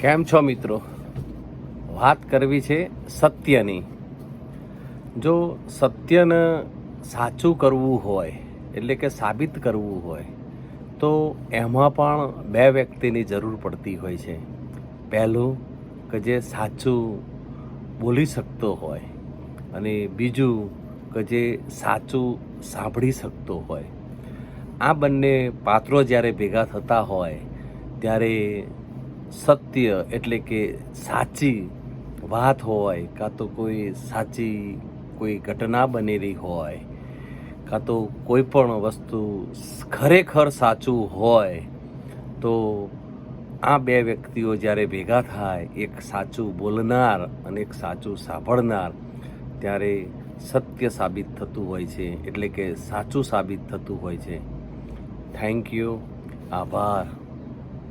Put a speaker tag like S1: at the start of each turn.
S1: કેમ છો મિત્રો? વાત કરવી છે સત્યની. જો સત્યને સાચું કરવું હોય, એટલે કે સાબિત કરવું હોય, તો એમાં પણ બે વ્યક્તિની જરૂર પડતી હોય છે. પહેલું કે જે સાચું બોલી શકતો હોય અને બીજું કે જે સાચું સાંભળી શકતો હોય. આ બંને પાત્રો જ્યારે ભેગા થતા હોય, ત્યારે સત્ય એટલે કે સાચી વાત હોય, કાં તો કોઈ સાચી કોઈ ઘટના બનેલી હોય, કાં તો કોઈ પણ વસ્તુ ખરેખર સાચું હોય, તો આ બે વ્યક્તિઓ જ્યારે ભેગા થાય, એક સાચું બોલનાર અને એક સાચું સાંભળનાર, ત્યારે સત્ય સાબિત થતું હોય છે, એટલે કે સાચું સાબિત થતું હોય છે. થેન્ક યુ આભાર.